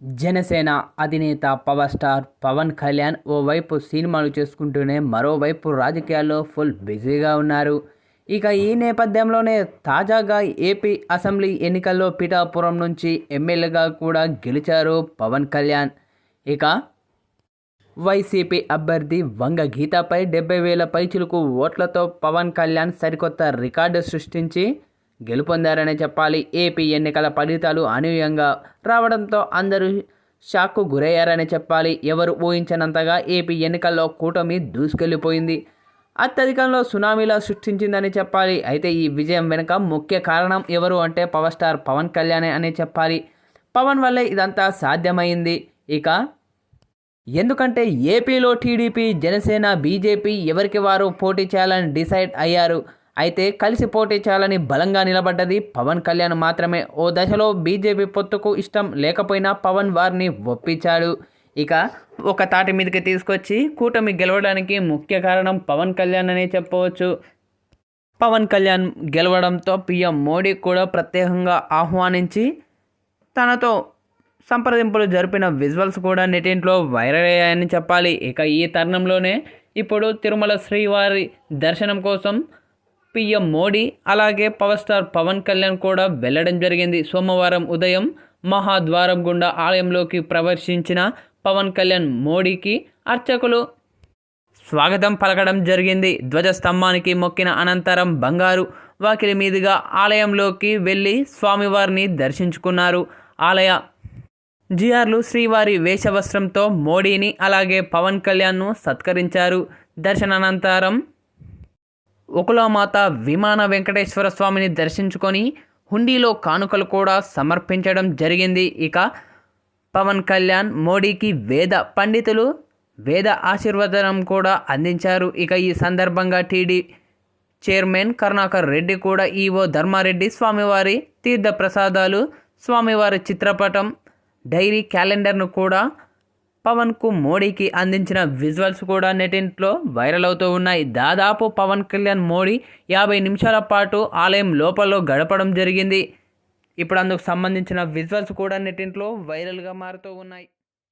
జనసేన అధినేత power star Pawan Kalyan ఓవైపు సినిమాలు చేసుకుంటూనే మరోవైపు రాజకీయాల్లో ఫుల్ బిజీగా ఉన్నారు. ఇక ఈ నేపథ్యంలోనే తాజాగా ఏపీ అసెంబ్లీ ఎన్నికల్లో పిఠాపురం నుంచి ఎమ్మెల్యేగా కూడా గెలిచారు పవన్ కళ్యాణ్. ఇక వైసీపీ అభ్యర్థి వంగ గీతపై డెబ్బై వేల పైచులకు ఓట్లతో పవన్ కళ్యాణ్ సరికొత్త రికార్డు సృష్టించి గెలుపొందారనే చెప్పాలి. ఏపీ ఎన్నికల ఫలితాలు అనూహ్యంగా రావడంతో అందరూ షాక్కు గురయ్యారని చెప్పాలి. ఎవరు ఊహించనంతగా ఏపీ ఎన్నికల్లో కూటమి దూసుకెళ్ళిపోయింది అత్యధికంలో సునామీలా సృష్టించిందని చెప్పాలి. అయితే ఈ విజయం వెనుక ముఖ్య కారణం ఎవరు అంటే పవర్ స్టార్ పవన్ కళ్యాణే అని చెప్పాలి. పవన్ వల్లే ఇదంతా సాధ్యమైంది. ఇక ఎందుకంటే ఏపీలో టీడీపీ జనసేన బీజేపీ ఎవరికి వారు పోటీ చేయాలని డిసైడ్ అయ్యారు? అయితే కలిసి పోటీ చేయాలని బలంగా నిలబడ్డది పవన్ కళ్యాణ్ మాత్రమే. ఓ దశలో బీజేపీ పొత్తుకు ఇష్టం లేకపోయినా పవన్ వారిని ఒప్పించాడు. ఇక ఒక తాటి మీదకి తీసుకొచ్చి కూటమి గెలవడానికి ముఖ్య కారణం పవన్ కళ్యాణ్ అనే చెప్పవచ్చు. పవన్ కళ్యాణ్ గెలవడంతో పీఎం మోడీ కూడా ప్రత్యేకంగా ఆహ్వానించి తనతో సంప్రదింపులు జరిపిన విజువల్స్ కూడా నెటింట్లో వైరల్ అయ్యాయని చెప్పాలి. ఇక ఈ తరుణంలోనే ఇప్పుడు తిరుమల శ్రీవారి దర్శనం కోసం పిఎం మోడీ అలాగే పవర్ స్టార్ పవన్ కళ్యాణ్ కూడా వెళ్ళడం జరిగింది. సోమవారం ఉదయం మహాద్వారం గుండా ఆలయంలోకి ప్రవేశించిన పవన్ కళ్యాణ్ మోడీకి అర్చకులు స్వాగతం పలకడం జరిగింది. ధ్వజస్తంభానికి మొక్కిన అనంతరం బంగారు వాకిలి మీదుగా ఆలయంలోకి వెళ్ళి స్వామివారిని దర్శించుకున్నారు. ఆలయ జిఆర్లు శ్రీవారి వేషవస్త్రంతో మోడీని అలాగే పవన్ కళ్యాణ్ను సత్కరించారు. దర్శనానంతరం ఒకలామాత విమాన వెంకటేశ్వర స్వామిని దర్శించుకొని హుండీలో కానుకలు కూడా సమర్పించడం జరిగింది. ఇక పవన్ కళ్యాణ్ మోడీకి వేద పండితులు వేద ఆశీర్వదనం కూడా అందించారు. ఇక ఈ సందర్భంగా టీడీ చైర్మన్ కరుణాకర్ రెడ్డి కూడా ఈవో ధర్మారెడ్డి స్వామివారి తీర్థ ప్రసాదాలు స్వామివారి చిత్రపటం డైరీ క్యాలెండర్ను కూడా పవన్కు మోడీకి అందించిన విజువల్స్ కూడా నెటింట్లో వైరల్ అవుతూ ఉన్నాయి. దాదాపు పవన్ కళ్యాణ్ మోడీ యాభై నిమిషాల పాటు ఆలయం లోపల గడపడం జరిగింది. ఇప్పుడు అందుకు సంబంధించిన విజువల్స్ కూడా నెటింట్లో వైరల్గా మారుతూ ఉన్నాయి.